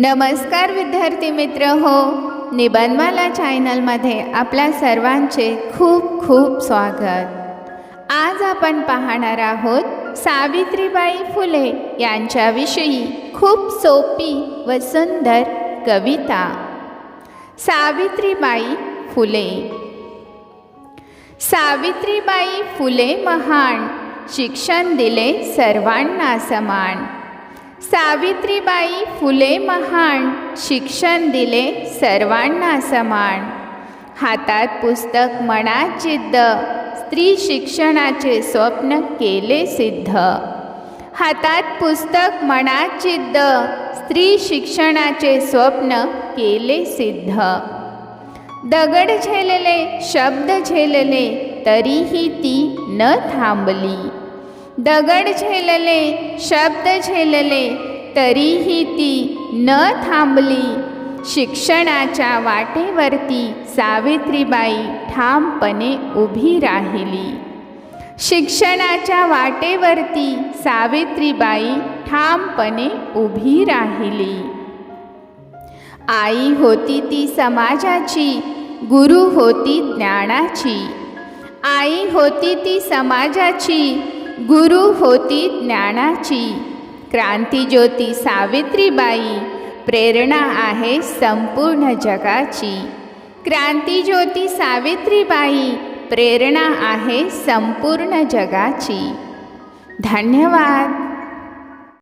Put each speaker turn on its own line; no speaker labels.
नमस्कार विद्यार्थी मित्र हो निबंधमाला चॅनलमध्ये आपल्या सर्वांचे खूप खूप स्वागत. आज आपण पाहणार आहोत सावित्रीबाई फुले यांच्याविषयी खूप सोपी व सुंदर कविता. सावित्रीबाई फुले. सावित्रीबाई फुले महान शिक्षण दिले सर्वांना समान. सावित्रीबाई फुले महान शिक्षण दिले सर्वांना समान. हातात पुस्तक मनात जिद्द स्त्री शिक्षणाचे स्वप्न केले सिद्ध. हातात पुस्तक मनात जिद्द स्त्री शिक्षणाचे स्वप्न केले सिद्ध. दगड झेलले शब्द झेलले तरीही ती न थांबली. दगड झेलले शब्द झेलले तरीही ती न थांबली. शिक्षणाच्या वाटेवरती सावित्रीबाई ठामपणे उभी राहिली. शिक्षणाच्या वाटेवरती सावित्रीबाई ठामपणे उभी राहिली. आई होती ती समाजाची गुरु होती ज्ञानाची. आई होती ती समाजाची गुरु होती ज्ञानाची. क्रांतीज्योती सावित्रीबाई प्रेरणा आहे संपूर्ण जगाची. क्रांतीज्योती सावित्रीबाई प्रेरणा आहे संपूर्ण जगाची. धन्यवाद.